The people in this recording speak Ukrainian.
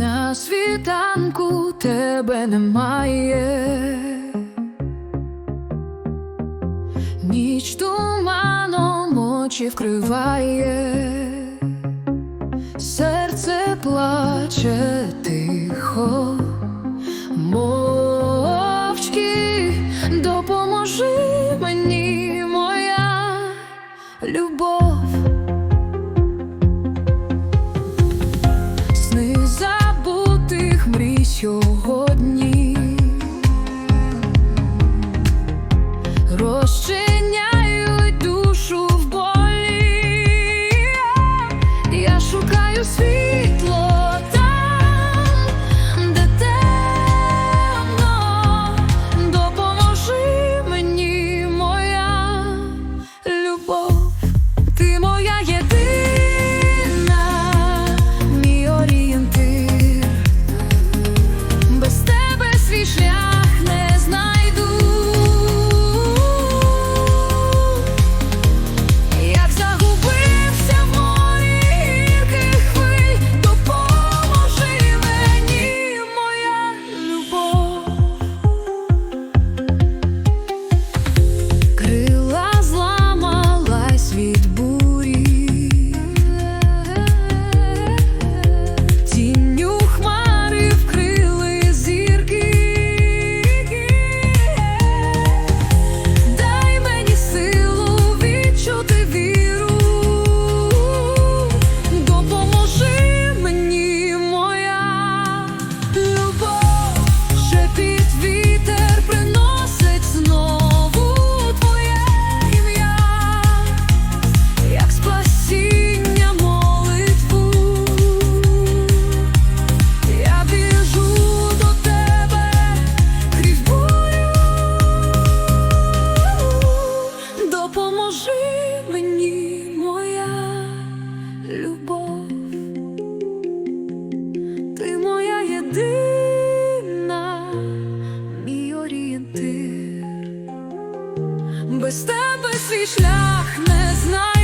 На світанку тебе немає. Ніч туманом очі вкриває, серце плаче тихо, мовчки допоможи мені, моя любов. без тебе свій шлях не знаю.